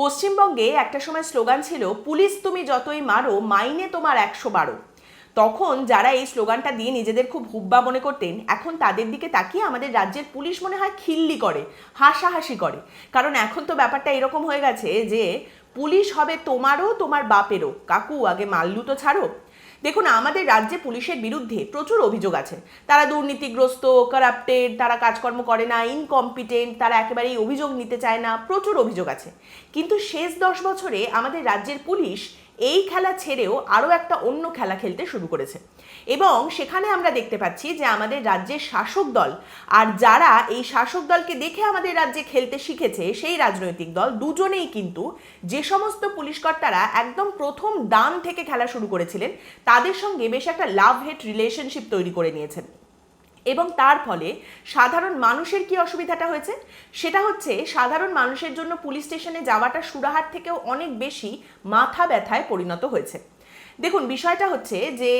পশ্চিমবঙ্গে একটা সময় স্লোগান ছিল, পুলিশ তুমি যতই মারো, মাইনে তোমার একশো বারো। তখন যারা এই স্লোগানটা দিয়ে নিজেদের খুব হুব্বা মনে করতেন, এখন তাদের দিকে তাকিয়ে আমাদের রাজ্যের পুলিশ মনে হয় খিল্লি করে, হাসাহাসি করে। কারণ এখন তো ব্যাপারটা এরকম হয়ে গেছে যে, পুলিশ হবে তোমারও, তোমার বাপেরও। কাকু, আগে মাল্লু তো ছাড়ো। দেখুন, আমাদের রাজ্যে পুলিশের বিরুদ্ধে প্রচুর অভিযোগ আছে। তারা দুর্নীতিগ্রস্ত কারাপ্টেড তারা কাজকর্ম করে না ইনকম্পিটেন্ট তারা একেবারেই অভিযোগ নিতে চায় না, প্রচুর অভিযোগ আছে। কিন্তু শেষ দশ বছরে আমাদের রাজ্যের পুলিশ এই খেলা ছেড়েও আরও একটা অন্য খেলা খেলতে শুরু করেছে। এবং সেখানে আমরা দেখতে পাচ্ছি যে আমাদের রাজ্যের শাসক দল আর যারা এই শাসক দলকে দেখে আমাদের রাজ্যে খেলতে শিখেছে, সেই রাজনৈতিক দল দুজনেই কিন্তু যে সমস্ত পুলিশকর্তারা একদম প্রথম দান থেকে খেলা শুরু করেছিলেন, তাদের সঙ্গে বেশ একটা লাভ হেট রিলেশনশিপ তৈরি করে নিয়েছেন। এবং তার ফলে সাধারণ মানুষের কি অসুবিধাটা হয়েছে? সেটা হচ্ছে সাধারণ মানুষের জন্য পুলিশ স্টেশনে যাওয়াটা সুরাহার থেকেও অনেক বেশি মাথা ব্যথায় পরিণত হয়েছে। দেখুন, বিষয়টা হচ্ছে যে,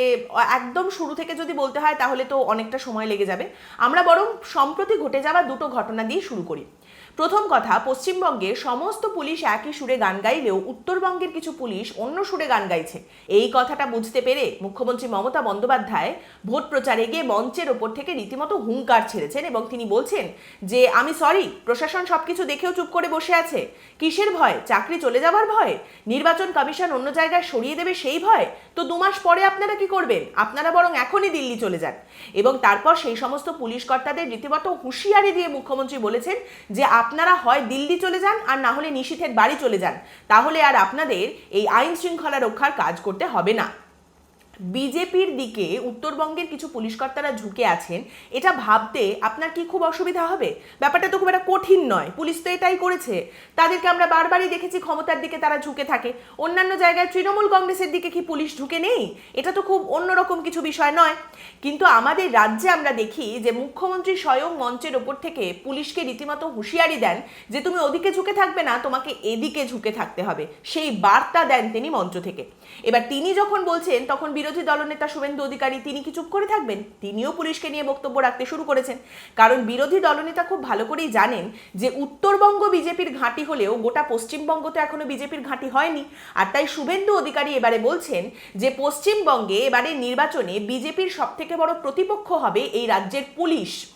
একদম শুরু থেকে যদি বলতে হয় তাহলে তো অনেকটা সময় লেগে যাবে। আমরা বরং সম্প্রতি ঘটে যাওয়া দুটো ঘটনা দিয়ে শুরু করি। প্রথম কথা, পশ্চিমবঙ্গে সমস্ত পুলিশ একই সুরে গান গাইলেও উত্তরবঙ্গের কিছু পুলিশ অন্য সুরে গান গাইছে। এই কথাটা বুঝতে পেরে মুখ্যমন্ত্রী মমতা বন্দ্যোপাধ্যায় ভোট প্রচারে গিয়ে মঞ্চের ওপর থেকে রীতিমতো হুঙ্কার ছেড়েছেন এবং তিনি বলছেন যে, আমি সরি, প্রশাসন সবকিছু দেখেও চুপ করে বসে আছে। কিসের ভয়? চাকরি চলে যাবার ভয়? নির্বাচন কমিশন অন্য জায়গায় সরিয়ে দেবে সেই ভয়? তো দু মাস পরে আপনারা কি করবেন? আপনারা বরং এখনই দিল্লি চলে যান। এবং তারপর সেই সমস্ত পুলিশ কর্তাদের রীতিমতো হুঁশিয়ারি দিয়ে মুখ্যমন্ত্রী বলেছেন যে আপনারা হয় দিল্লি চলে যান আর না হলে নিশীথের বাড়ি চলে যান। তাহলে আর আপনাদের এই আইন শৃঙ্খলা রক্ষার কাজ করতে হবে না। বিজেপির দিকে উত্তরবঙ্গের কিছু পুলিশকর্তারা ঝুঁকে আছেন, এটা ভাবতে আপনার কি খুব অসুবিধা হবে? ব্যাপারটা তো খুব একটা কঠিন নয়। পুলিশ তো এটাই করেছে। তাদেরকে আমরা বারবারই দেখেছি ক্ষমতার দিকে তারা ঝুঁকে থাকে। অন্যান্য জায়গায় তৃণমূল কংগ্রেসের দিকে কি পুলিশ ঝুঁকে নেই? এটা তো খুব অন্যরকম কিছু বিষয় নয়। কিন্তু আমাদের রাজ্যে আমরা দেখি যে মুখ্যমন্ত্রী স্বয়ং মঞ্চের ওপর থেকে পুলিশকে রীতিমতো হুঁশিয়ারি দেন যে তুমি ওদিকে ঝুঁকে থাকবে না, তোমাকে এদিকে ঝুঁকে থাকতে হবে। সেই বার্তা দেন তিনি মঞ্চ থেকে। এবার তিনি যখন বলছেন, তখন বিরোধী দলনেতা শুভেন্দু অধিকারী, তিনি কি চুপ করে থাকবেন? তিনিও পুলিশকে নিয়ে বক্তব্য রাখতে শুরু করেছেন। কারণ বিরোধী দলনেতা খুব ভালো করেই জানেন যে, উত্তরবঙ্গ বিজেপির ঘাঁটি হলেও গোটা পশ্চিমবঙ্গ তো এখনও বিজেপির ঘাঁটি হয়নি। আর তাই শুভেন্দু অধিকারী এবারে বলছেন যে, পশ্চিমবঙ্গে এবারে নির্বাচনে বিজেপির সব থেকে বড় প্রতিপক্ষ হবে এই রাজ্যের পুলিশ।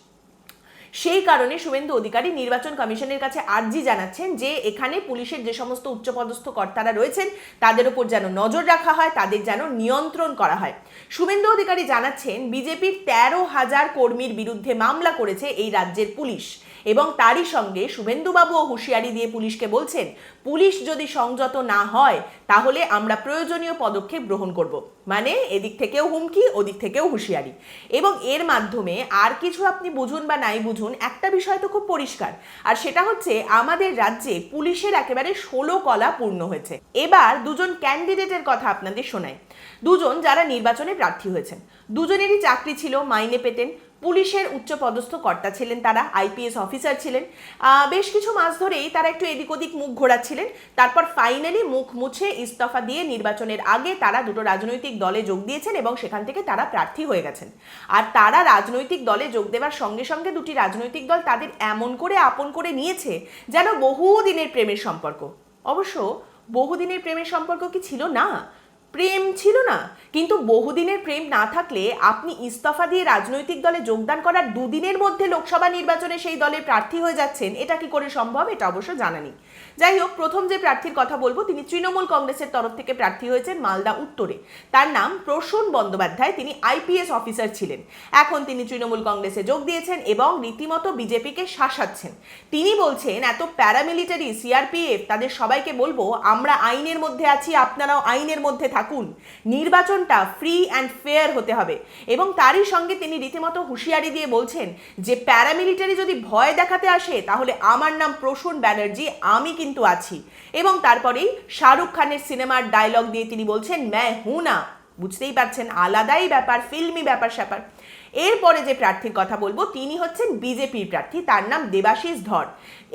সেই কারণে শুভেন্দু অধিকারী নির্বাচন কমিশনের কাছে আর্জি জানাচ্ছেন যে এখানে পুলিশের যে সমস্ত উচ্চপদস্থ কর্তারা রয়েছেন, তাদের উপর যেন নজর রাখা হয়, তাদের যেন নিয়ন্ত্রণ করা হয়। শুভেন্দু অধিকারী জানাচ্ছেন, বিজেপির তেরো হাজার কর্মীর বিরুদ্ধে মামলা করেছে এই রাজ্যের পুলিশ। এবং তারই সঙ্গে শুভেন্দুবাবুও হুঁশিয়ারি দিয়ে পুলিশকে বলছেন, পুলিশ যদি সংযত না হয়, তাহলে আমরা প্রয়োজনীয় পদক্ষেপ গ্রহণ করব। মানে এদিক থেকেও হুমকি, ওদিক থেকেও হুঁশিয়ারি। এবং এর মাধ্যমে আর কিছু আপনি বুঝুন বা নাই বুঝুন, একটা বিষয় তো খুব পরিষ্কার, আর সেটা হচ্ছে আমাদের রাজ্যে পুলিশের একেবারে ষোলো কলা পূর্ণ হয়েছে। এবার দুজন ক্যান্ডিডেটের কথা আপনাদের শোনায় দুজন যারা নির্বাচনে প্রার্থী হয়েছেন। দুজনেরই চাকরি ছিল, মাইনে পেতেন। পুলিশের উচ্চ পদস্থ কর্তা ছিলেন তারা, আইপিএস অফিসার ছিলেন। বেশ কিছু মাস ধরেই তারা একটু এদিক ওদিক মুখ ঘোরাচ্ছিলেন। তারপর ফাইনালি মুখ মুছে ইস্তফা দিয়ে নির্বাচনের আগে তারা দুটো রাজনৈতিক দলে যোগ দিয়েছেন এবং সেখান থেকে তারা প্রার্থী হয়ে গেছেন। আর তারা রাজনৈতিক দলে যোগ দেওয়ার সঙ্গে সঙ্গে দুটি রাজনৈতিক দল তাদের এমন করে আপন করে নিয়েছে যেন বহুদিনের প্রেমের সম্পর্ক। অবশ্য বহুদিনের প্রেমের সম্পর্ক কি ছিল না? প্রেম ছিল না। কিন্তু বহুদিনের প্রেম না থাকলে আপনি ইস্তফা দিয়ে রাজনৈতিক দলে যোগদান করার দুদিনের মধ্যে লোকসভা নির্বাচনে সেই দলের প্রার্থী হয়ে যাচ্ছেন। এটা কি করে সম্ভব? এটা অবশ্য জানা নেই। যাই হোক প্রথম যে প্রার্থীর কথা বলব, তিনি তৃণমূল কংগ্রেসের তরফ থেকে প্রার্থী হয়েছেন মালদা উত্তরে। তার নাম প্রসূন বন্দ্যোপাধ্যায়, তিনি আইপিএস অফিসার ছিলেন। এখন তিনি তৃণমূল কংগ্রেসে যোগ দিয়েছেন এবং রীতিমতো বিজেপিকে শাসাচ্ছেন। তিনি বলছেন, এত প্যারামিলিটারি সিআরপিএফ তাদের সবাইকে বলব, আমরা আইনের মধ্যে আছি, আপনারাও আইনের মধ্যে থাকুন। নির্বাচনটা ফ্রি অ্যান্ড ফেয়ার হতে হবে। এবং তারই সঙ্গে তিনি রীতিমতো হুঁশিয়ারি দিয়ে বলছেন যে, প্যারামিলিটারি যদি ভয় দেখাতে আসে, তাহলে আমার নাম প্রসূন ব্যানার্জি, আমি কিন্তু আছি। এবং তারপরেই শাহরুখ খানের সিনেমার ডায়লগ দিয়ে তিনি বলছেন, ম্যা, হু না। বুঝতেই পারছেন, আলাদাই ব্যাপার ফিল্মি ব্যাপার স্যাপার। এরপরে যে প্রার্থীর কথা বলব, তিনি হচ্ছেন বিজেপির প্রার্থী, তার নাম দেবাশিস ধর।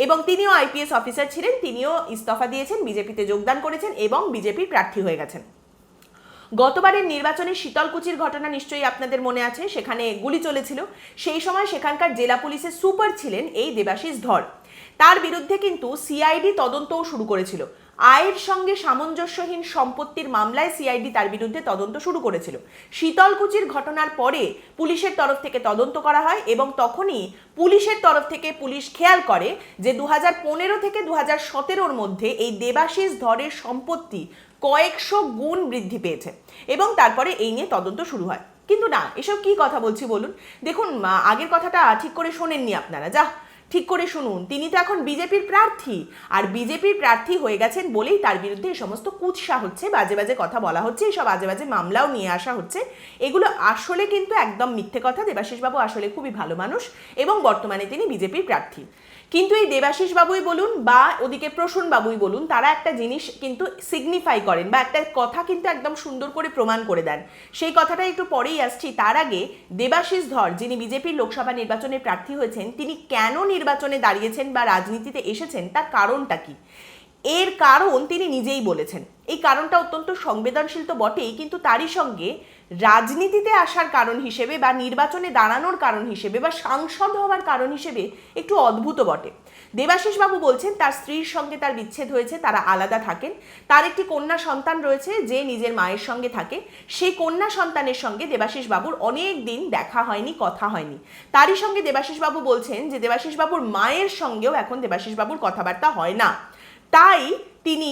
এবং তিনিও আইপিএস অফিসার ছিলেন, তিনিও ইস্তফা দিয়েছেন, বিজেপিতে যোগদান করেছেন এবং বিজেপির প্রার্থী হয়ে গেছেন। গতবারের নির্বাচনে শীতলকুচির ঘটনা নিশ্চয়ই আপনাদের মনে আছে, সেখানে গুলি চলেছিল। সেই সময় সেখানকার জেলা পুলিশের সুপার ছিলেন এই দেবাশিস ধর। তার বিরুদ্ধে কিন্তু সিআইডি তদন্তও শুরু করেছিল। আয়ের সঙ্গে সামঞ্জস্যহীন সম্পত্তির মামলায় সিআইডি তার বিরুদ্ধে তদন্ত শুরু করেছিল। শীতলকুচির ঘটনার পরে পুলিশের তরফ থেকে তদন্ত করা হয় এবং তখনই পুলিশের তরফ থেকে পুলিশ খেয়াল করে যে দু থেকে দু হাজার মধ্যে এই দেবাশিস ধরের সম্পত্তি কয়েকশো গুণ বৃদ্ধি পেয়েছে এবং তারপরে এই নিয়ে তদন্ত শুরু হয়। কিন্তু না, এসব কি কথা বলছি বলুন? দেখুন আগের কথাটা ঠিক করে শোনেননি আপনারা। যা ঠিক করে শুনুন, তিনি তো এখন বিজেপির প্রার্থী। আর বিজেপির প্রার্থী হয়ে গেছেন বলেই তার বিরুদ্ধে এই সমস্ত কুৎসা হচ্ছে, বাজে বাজে কথা বলা হচ্ছে, এসব বাজে বাজে মামলাও নিয়ে আসা হচ্ছে। এগুলো আসলে কিন্তু একদম মিথ্যে কথা, দেবাশিসবাবু আসলে খুবই ভালো মানুষ এবং বর্তমানে তিনি বিজেপির প্রার্থী। কিন্তু এই দেবাশিস বাবুই বলুন বা ওদিকে প্রসূন বাবুই বলুন, তারা একটা জিনিস কিন্তু সিগনিফাই করেন বা একটা কথা কিন্তু একদম সুন্দর করে প্রমাণ করে দেন। সেই কথাটা একটু পরেই আসছি। তার আগে দেবাশিস ধর, যিনি বিজেপির লোকসভা নির্বাচনে প্রার্থী হয়েছেন, তিনি কেন নির্বাচনে দাঁড়িয়েছেন বা রাজনীতিতে এসেছেন, তার কারণটা কি? এর কারণ তিনি নিজেই বলেছেন। এই কারণটা অত্যন্ত সংবেদনশীল তো বটেই, কিন্তু তারই সঙ্গে রাজনীতিতে আসার কারণ হিসেবে বা নির্বাচনে দাঁড়ানোর কারণ হিসেবে বা সাংসদ হওয়ার কারণ হিসেবে একটু অদ্ভুত বটে। দেবাশিস বাবু বলছেন, তার স্ত্রীর সঙ্গে তার বিচ্ছেদ হয়েছে, তারা আলাদা থাকেন। তার একটি কন্যা সন্তান রয়েছে, যে নিজের মায়ের সঙ্গে থাকে। সেই কন্যা সন্তানের সঙ্গে দেবাশিস বাবুর অনেক দিন দেখা হয়নি, কথা হয়নি। তারই সঙ্গে দেবাশিস বাবু বলছেন যে দেবাশিস বাবুর মায়ের সঙ্গেও এখন দেবাশিস বাবুর কথাবার্তা হয় না। তাই তিনি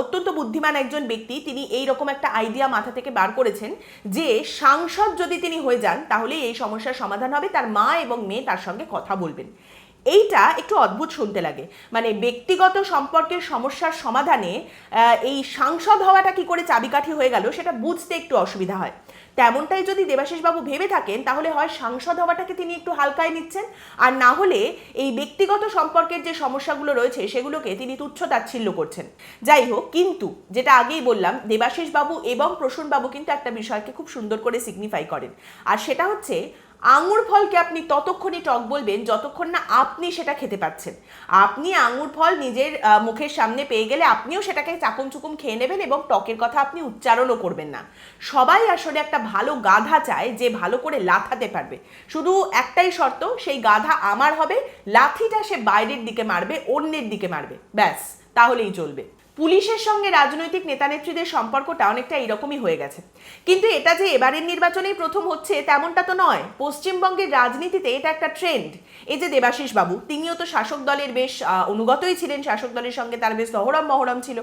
অত্যন্ত বুদ্ধিমান একজন ব্যক্তি, তিনি এই রকম একটা আইডিয়া মাথা থেকে বার করেছেন যে সাংসদ যদি তিনি হয়ে যান, তাহলে এই সমস্যার সমাধান হবে, তার মা এবং মেয়ে তার সঙ্গে কথা বলবেন। এইটা একটু অদ্ভুত শুনতে লাগে। মানে ব্যক্তিগত সম্পর্কের সমস্যার সমাধানে এই সাংসদ হওয়াটা কি করে চাবিকাঠি হয়ে গেল, সেটা বুঝতে একটু অসুবিধা হয়। তেমনটাই যদি দেবাশিসবাবু ভেবে থাকেন, তাহলে হয় সাংসদ হওয়াটাকে তিনি একটু হালকায় নিচ্ছেন। আর না হলে এই ব্যক্তিগত সম্পর্কের যে সমস্যাগুলো রয়েছে, সেগুলোকে তিনি তুচ্ছ তাচ্ছিল্য করছেন। যাই হোক, কিন্তু যেটা আগেই বললাম দেবাশিস বাবু এবং প্রসূন বাবু কিন্তু একটা বিষয়কে খুব সুন্দর করে সিগনিফাই করেন। আর সেটা হচ্ছে আঙুর ফলকে আপনি ততক্ষণই টক বলবেন যতক্ষণ না আপনি সেটা খেতে পাচ্ছেন? আপনি আঙুর ফল নিজের মুখের সামনে পেয়ে গেলে আপনিও সেটাকে চাকুম চুকুম খেয়ে নেবেন এবং টকের কথা আপনি উচ্চারণও করবেন না। সবাই আসলে একটা ভালো গাধা চায় যে ভালো করে লাথাতে পারবে। শুধু একটাই শর্ত, সেই গাধা আমার হবে, লাথিটা সে বাইরের দিকে মারবে, অন্যের দিকে মারবে। ব্যাস, তাহলেই চলবে। পুলিশের সঙ্গে রাজনৈতিক নেতানেত্রীদের সম্পর্কটা অনেকটা এরকমই হয়ে গেছে। কিন্তু এটা যে এবারের নির্বাচনেই প্রথম হচ্ছে, তেমনটা তো নয়। পশ্চিমবঙ্গের রাজনীতিতে এটা একটা ট্রেন্ড। এই যে দেবাশিস বাবু, তিনিও তো শাসক দলের বেশ অনুগতই ছিলেন। শাসক দলের সঙ্গে তার বেশ দহরম মহরম ছিল।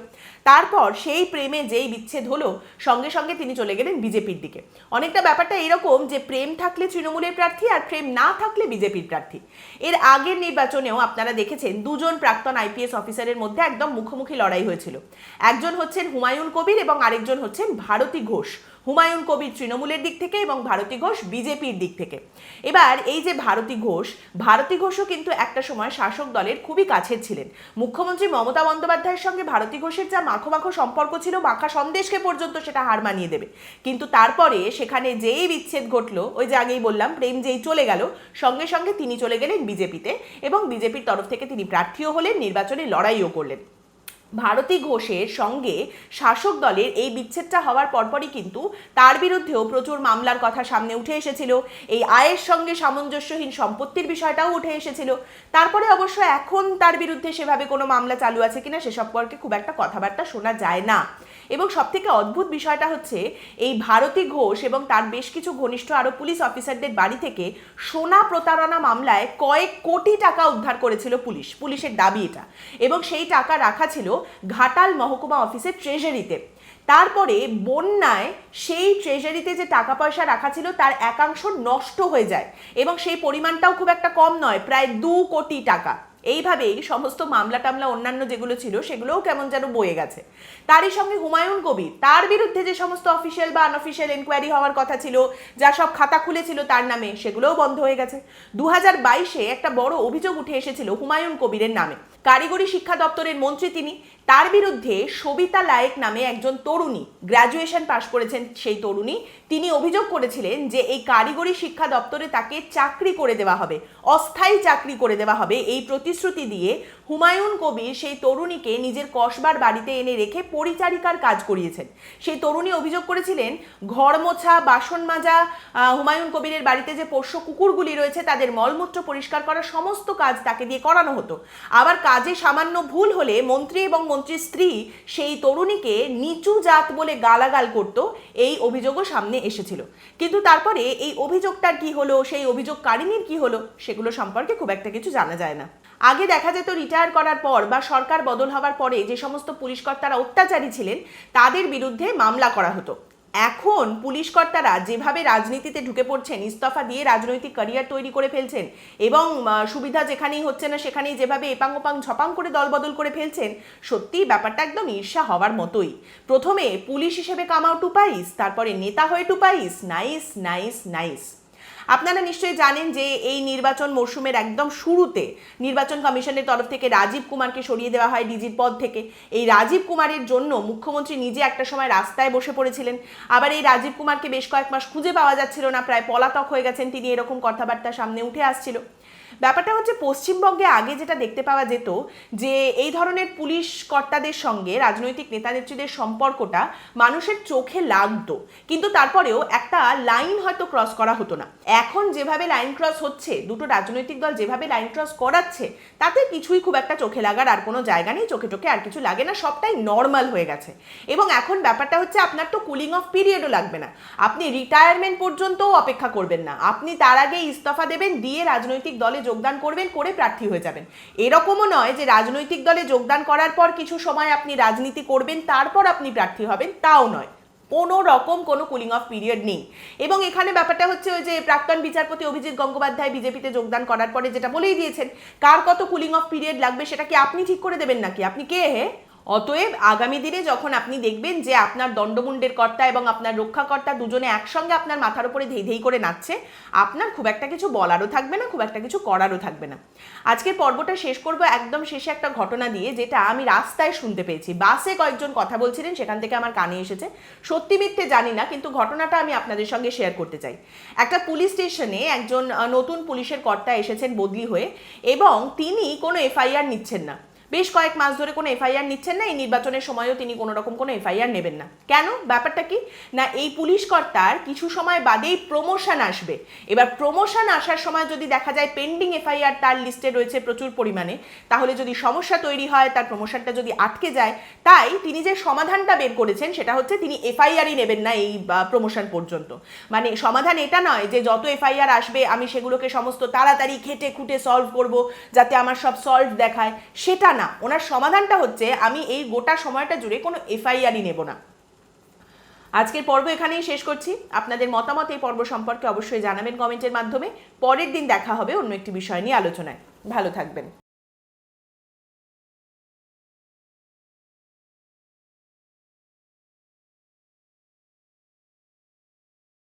তারপর সেই প্রেমে যেই বিচ্ছেদ হলো, সঙ্গে সঙ্গে তিনি চলে গেলেন বিজেপির দিকে। অনেকটা ব্যাপারটা এরকম যে প্রেম থাকলে তৃণমূলের প্রার্থী আর প্রেম না থাকলে বিজেপির প্রার্থী। এর আগের নির্বাচনেও আপনারা দেখেছেন, দুজন প্রাক্তন আইপিএস অফিসারের মধ্যে একদম মুখোমুখি লড়াই হয়েছিল। একজন হচ্ছেন হুমায়ুন কবির এবং আরেকজন হচ্ছেন ভারতী ঘোষ। হুমায়ুন কবির তৃণমূলের দিক থেকে এবং ভারতী ঘোষ বিজেপির দিক থেকে। এবার এই যে ভারতী ঘোষ, ভারতী ঘোষও কিন্তু একটা সময় শাসক দলের খুবই কাছের ছিলেন। মুখ্যমন্ত্রী মমতা বন্দ্যোপাধ্যায়ের সঙ্গে ভারতী ঘোষের যা মাখো মাখো সম্পর্ক ছিল, মাখা সন্দেশকে পর্যন্ত সেটা হার মানিয়ে দেবে। কিন্তু তারপরে সেখানে যেই বিচ্ছেদ ঘটলো, ওই যে আগেই বললাম, প্রেম যেই চলে গেল, সঙ্গে সঙ্গে তিনি চলে গেলেন বিজেপিতে এবং বিজেপির তরফ থেকে তিনি প্রার্থীও হলেন, নির্বাচনে লড়াইও করলেন। ভারতী ঘোষের সঙ্গে শাসক দলের এই বিচ্ছেদটা হওয়ার পরপরই কিন্তু তার বিরুদ্ধেও প্রচুর মামলার কথা সামনে উঠে এসেছিল। এই আয়ের সঙ্গে সামঞ্জস্যহীন সম্পত্তির বিষয়টাও উঠে এসেছিল। তারপরে অবশ্য এখন তার বিরুদ্ধে সেভাবে কোনো মামলা চালু আছে কিনা সে সম্পর্কে খুব একটা কথাবার্তা শোনা যায় না। এবং সবথেকে অদ্ভুত বিষয়টা হচ্ছে, এই ভারতী ঘোষ এবং তার বেশ কিছু ঘনিষ্ঠ আরও পুলিশ অফিসারদের বাড়ি থেকে সোনা প্রতারণা মামলায় কয়েক কোটি টাকা উদ্ধার করেছিল পুলিশ। পুলিশের দাবি এটা। এবং সেই টাকা রাখা ছিল ঘাটাল মহকুমা অফিসের ট্রেজারিতে তারপরে বন্যায় সেই ট্রেজারিতে যে টাকা পয়সা রাখা ছিল, তার একাংশ নষ্ট হয়ে যায় এবং সেই পরিমাণটাও খুব একটা কম নয়, প্রায় দু কোটি টাকা। এইভাবেই সমস্ত মামলা টামলা অন্যান্য যেগুলো ছিল সেগুলোও কেমন যেন বয়ে গেছে। তারই সঙ্গে হুমায়ুন কবির, তার বিরুদ্ধে যে সমস্ত অফিসিয়াল বা আনঅফিসিয়াল এনকোয়ারি হওয়ার কথা ছিল, যা সব খাতা খুলেছিল তার নামে, সেগুলোও বন্ধ হয়ে গেছে। দু বাইশে একটা বড় অভিযোগ উঠে এসেছিল হুমায়ুন কবিরের নামে। কারিগরি শিক্ষা দপ্তরের মন্ত্রী তিনি তার বিরুদ্ধে সবিতা লায়েক নামে একজন তরুণী গ্র্যাজুয়েশন পাশ করেছেন সেই তরুণী। তিনি অভিযোগ করেছিলেন যে এই কারিগরি শিক্ষা দপ্তরে তাকে চাকরি করে দেওয়া হবে, অস্থায়ী চাকরি করে দেওয়া হবে। এই প্রতিশ্রুতি দিয়ে হুমায়ুন কবির সেই তরুণীকে নিজের কসবার বাড়িতে এনে রেখে পরিচারিকার কাজ করিয়েছেন। সেই তরুণী অভিযোগ করেছিলেন ঘর মোছা বাসন মাজা হুমায়ুন কবিরের বাড়িতে যে পোষ্য কুকুরগুলি রয়েছে, তাদের মলমূত্র পরিষ্কার করার সমস্ত কাজ তাকে দিয়ে করানো হতো। আবার কাজে সামান্য ভুল হলে মন্ত্রী এবং মন্ত্রীর স্ত্রী সেই তরুণীকে নিচু জাত বলে গালাগাল করত, এই অভিযোগও সামনে এসেছিল। কিন্তু তারপরে এই অভিযোগটার কি হলো, সেই অভিযোগকারিনীর কি হলো, সেগুলো সম্পর্কে খুব একটা কিছু জানা যায় না। আগে দেখা যেত রিটায়ার করার পর বা সরকার বদল হওয়ার পরে যে সমস্ত পুলিশ কর্তারা অত্যাচারী ছিলেন, তাদের বিরুদ্ধে মামলা করা হতো। এখন পুলিশ কর্তারা যেভাবে রাজনীতিতে ঢুকে পড়ছেন, ইস্তফা দিয়ে রাজনৈতিক ক্যারিয়ার তৈরি করে ফেলছেন এবং সুবিধা যেখানেই হচ্ছে না সেখানেই যেভাবে এপাং ওপাং ঝপাং করে দলবদল করে ফেলছেন, সত্যিই ব্যাপারটা একদম ঈর্ষা হওয়ার মতোই। প্রথমে পুলিশ হিসেবে কামাও টু পাইস, তারপরে নেতা হয়ে টু পাইস, নাইস নাইস নাইস। আপনারা নিশ্চয়ই জানেন যে এই নির্বাচন মরশুমের একদম শুরুতে নির্বাচন কমিশনের তরফ থেকে রাজীব কুমারকে সরিয়ে দেওয়া হয় ডিজির পদ থেকে। এই রাজীব কুমারের জন্য মুখ্যমন্ত্রী নিজে একটা সময় রাস্তায় বসে পড়েছিলেন। আবার এই রাজীব কুমারকে বেশ কয়েক মাস খুঁজে পাওয়া যাচ্ছিল না, প্রায় পলাতক হয়ে গেছেন তিনি, এরকম কথাবার্তা সামনে উঠে আসছিল। ব্যাপারটা হচ্ছে পশ্চিমবঙ্গে আগে যেটা দেখতে পাওয়া যেত যে এই ধরনের পুলিশ কর্তাদের সঙ্গে রাজনৈতিক নেতা নেত্রীদের সম্পর্কটা মানুষের চোখে লাগতো। কিন্তু তারপরেও একটা লাইন হয়তো ক্রস করা হতো না। এখন যেভাবে লাইন ক্রস হচ্ছে, দুটো রাজনৈতিক দল যেভাবে লাইন ক্রস করাচ্ছে, তাতে কিছুই খুব একটা চোখে লাগার আর কোনো জায়গা নেই, চোখে টোকে আর কিছু লাগে না, সবটাই নর্মাল হয়ে গেছে। এবং এখন ব্যাপারটা হচ্ছে আপনার তো কুলিং অফ পিরিয়ডও লাগবে না। আপনি রিটায়ারমেন্ট পর্যন্তও অপেক্ষা করবেন না। আপনি তার আগে ইস্তফা দেবেন, দিয়ে রাজনৈতিক দলে যোগদান করবেন, করে প্রার্থী হয়ে যাবেন। এরকমও নয় যে রাজনৈতিক দলে যোগদান করার পর কিছু সময় আপনি রাজনীতি করবেন, তারপর আপনি প্রার্থী হবেন, তাও নয়। কোনো রকম কোনো কুলিং অফ পিরিয়ড নেই। এবং এখানে ব্যাপারটা হচ্ছে ওই যে প্রাক্তন বিচারপতি অভিজিৎ গঙ্গোপাধ্যায় বিজেপিতে যোগদান করার পরে যেটা বলেই দিয়েছেন, কার কত কুলিং অফ পিরিয়ড লাগবে সেটা কি আপনি ঠিক করে দেবেন নাকি? আপনি কে হে? অতএব আগামী দিনে যখন আপনি দেখবেন যে আপনার দণ্ডমুণ্ডের কর্তা এবং আপনার রক্ষাকর্তা দুজনে একসঙ্গে আপনার মাথার উপরে ধেই ধেই করে নাচছে, আপনার খুব একটা কিছু বলারও থাকবে না, খুব একটা কিছু করারও থাকবে না। আজকের পর্বটা শেষ করব একদম শেষে একটা ঘটনা দিয়ে, যেটা আমি রাস্তায় শুনতে পেয়েছি। বাসে কয়েকজন কথা বলছিলেন, সেখান থেকে আমার কানে এসেছে। সত্যি মিথ্যে জানি না, কিন্তু ঘটনাটা আমি আপনাদের সঙ্গে শেয়ার করতে চাই। একটা পুলিশ স্টেশনে একজন নতুন পুলিশের কর্তা এসেছেন বদলি হয়ে, এবং তিনি কোনো এফআইআর নিচ্ছেন না। বেশ কয়েক মাস ধরে কোনো এফআইআর নিচ্ছেন না, এই নির্বাচনের সময়ও তিনি কোনো রকম কোনো এফআইআর নেবেন না। কেন? ব্যাপারটা কি? না, এই পুলিশ কর্তার কিছু সময় বাদেই প্রমোশন আসবে। এবার প্রমোশন আসার সময় যদি দেখা যায় পেন্ডিং এফআইআর তার লিস্টে রয়েছে প্রচুর পরিমাণে, তাহলে যদি সমস্যা তৈরি হয়, তার প্রমোশনটা যদি আটকে যায়, তাই তিনি যে সমাধানটা বের করেছেন সেটা হচ্ছে তিনি এফআইআরই নেবেন না এই প্রমোশন পর্যন্ত। মানে সমাধান এটা নয় যে যত এফআইআর আসবে আমি সেগুলোকে সমস্ত তাড়াতাড়ি খেটে খুঁটে সলভ করব, যাতে আমার সব সলভ দেখায়, সেটা না, ওনার সমাধানটা হচ্ছে আমি এই গোটা সময়টা জুড়ে কোনো এফআইআরই নেব না। আজকের পর্ব এখানেই শেষ করছি। আপনাদের মতামত এই পর্ব সম্পর্কে অবশ্যই জানাবেন কমেন্টের মাধ্যমে। পরের দিন দেখা হবে অন্য একটি বিষয় নিয়ে আলোচনায়। ভালো থাকবেন।